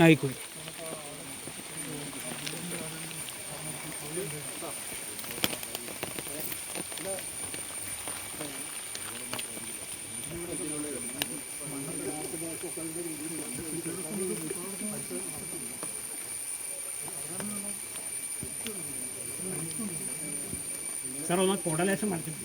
ആയിക്കോട്ടെ സാർ ഒന്ന് കുടലേശം മറിച്ചിട്ട്.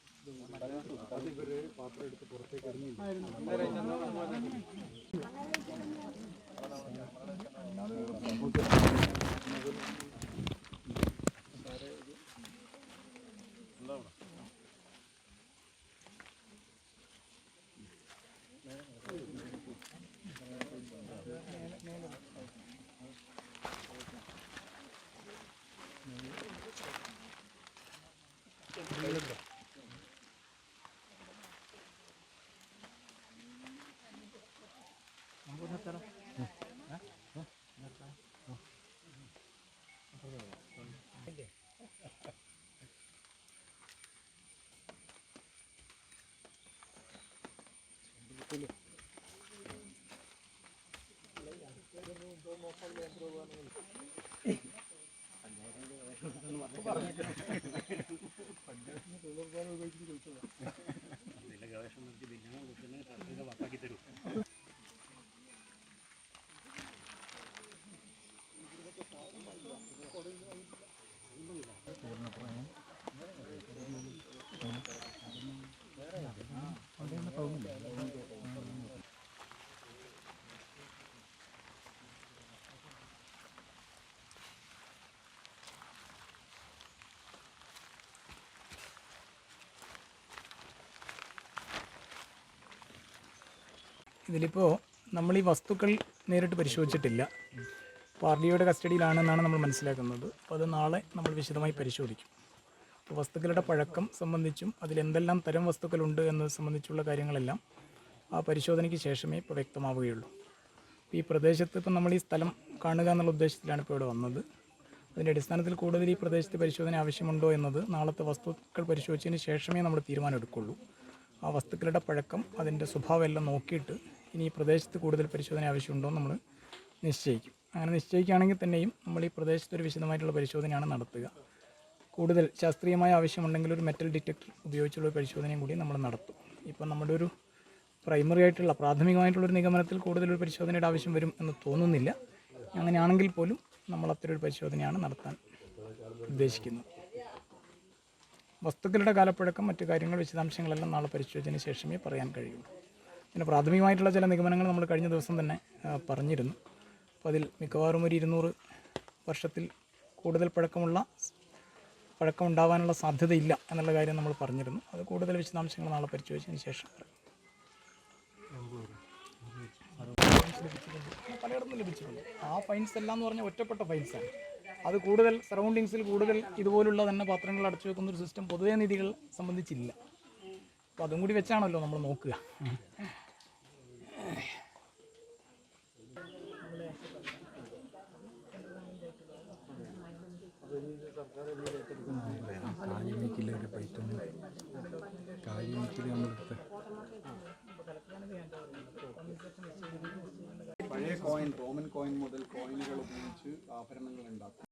പാത്രം എടുത്ത് പുറത്തേക്ക് ഇറങ്ങി കുഴപ്പമില്ല പണ്ട് തൊഴിലുറപ്പാൻ ഉപയോഗിച്ചിട്ട് ചോദിച്ചതാണ് ഇതിലിപ്പോൾ നമ്മൾ ഈ വസ്തുക്കൾ നേരിട്ട് പരിശോധിച്ചിട്ടില്ല. പാർട്ടിയുടെ കസ്റ്റഡിയിലാണെന്നാണ് നമ്മൾ മനസ്സിലാക്കുന്നത്. അപ്പോൾ അത് നാളെ നമ്മൾ വിശദമായി പരിശോധിക്കും. അപ്പോൾ വസ്തുക്കളുടെ പഴക്കം സംബന്ധിച്ചും അതിലെന്തെല്ലാം തരം വസ്തുക്കളുണ്ട് എന്നത് സംബന്ധിച്ചുള്ള കാര്യങ്ങളെല്ലാം ആ പരിശോധനയ്ക്ക് ശേഷമേ ഇപ്പോൾ വ്യക്തമാവുകയുള്ളൂ ഈ പ്രദേശത്ത് ഇപ്പം നമ്മൾ ഈ സ്ഥലം കാണുക എന്നുള്ള ഉദ്ദേശത്തിലാണ് ഇപ്പോൾ ഇവിടെ വന്നത്. അതിന്റെ അടിസ്ഥാനത്തിൽ കൂടുതൽ ഈ പ്രദേശത്ത് പരിശോധന ആവശ്യമുണ്ടോ എന്നത് നാളത്തെ വസ്തുക്കൾ പരിശോധിച്ചതിന് ശേഷമേ നമ്മൾ തീരുമാനം എടുക്കുള്ളൂ ആ വസ്തുക്കളുടെ പഴക്കം അതിന്റെ സ്വഭാവം എല്ലാം നോക്കിയിട്ട് ഇനി ഈ പ്രദേശത്ത് കൂടുതൽ പരിശോധന ആവശ്യമുണ്ടോ നമ്മൾ നിശ്ചയിക്കും. അങ്ങനെ നിശ്ചയിക്കുകയാണെങ്കിൽ തന്നെയും നമ്മൾ ഈ പ്രദേശത്ത് ഒരു വിശദമായിട്ടുള്ള പരിശോധനയാണ് നടത്തുക. കൂടുതൽ ശാസ്ത്രീയമായ ആവശ്യമുണ്ടെങ്കിൽ ഒരു മെറ്റൽ ഡിറ്റക്ടർ ഉപയോഗിച്ചുള്ള ഒരു പരിശോധനയും കൂടി നമ്മൾ നടത്തും. ഇപ്പം നമ്മുടെ ഒരു പ്രൈമറി ആയിട്ടുള്ള പ്രാഥമികമായിട്ടുള്ളൊരു നിഗമനത്തിൽ കൂടുതലൊരു പരിശോധനയുടെ ആവശ്യം വരും എന്ന് തോന്നുന്നില്ല. അങ്ങനെയാണെങ്കിൽ പോലും നമ്മൾ അത്ര ഒരു പരിശോധനയാണ് നടത്താൻ ഉദ്ദേശിക്കുന്നത്. വസ്തുക്കളുടെ കാലപ്പഴക്കം മറ്റു കാര്യങ്ങൾ വിശദാംശങ്ങളെല്ലാം നാളെ പരിശോധിച്ചതിന് ശേഷമേ പറയാൻ കഴിയുള്ളൂ. പിന്നെ പ്രാഥമികമായിട്ടുള്ള ചില നിഗമനങ്ങൾ നമ്മൾ കഴിഞ്ഞ ദിവസം തന്നെ പറഞ്ഞിരുന്നു. അപ്പോൾ അതിൽ മിക്കവാറും ഒരു ഇരുന്നൂറ് വർഷത്തിൽ കൂടുതൽ പഴക്കമുള്ള പഴക്കം ഉണ്ടാവാനുള്ള സാധ്യതയില്ല എന്നുള്ള കാര്യം നമ്മൾ പറഞ്ഞിരുന്നു. അത് കൂടുതൽ വിശദാംശങ്ങൾ നാളെ പരിശോധിച്ചതിന് ശേഷം പലയിടത്തും ലഭിച്ചിട്ടുണ്ട്. ആ ഫൈൻസ് എല്ലാം എന്ന് പറഞ്ഞാൽ ഒറ്റപ്പെട്ട ഫൈൻസാണ് അത് കൂടുതൽ സറൗണ്ടിങ്സിൽ കൂടുതൽ ഇതുപോലുള്ള തന്നെ പാത്രങ്ങൾ അടച്ചു വെക്കുന്ന ഒരു സിസ്റ്റം പൊതുവേ നിധികൾ സംബന്ധിച്ചില്ല. അപ്പോൾ അതും കൂടി വെച്ചാണല്ലോ നമ്മൾ നോക്കുക. പഴയ കോയിൻ റോമൻ കോയിൻ മുതൽ കോയിനുകൾ ഉപയോഗിച്ച് ആഭരണങ്ങൾ ഉണ്ടാക്കും.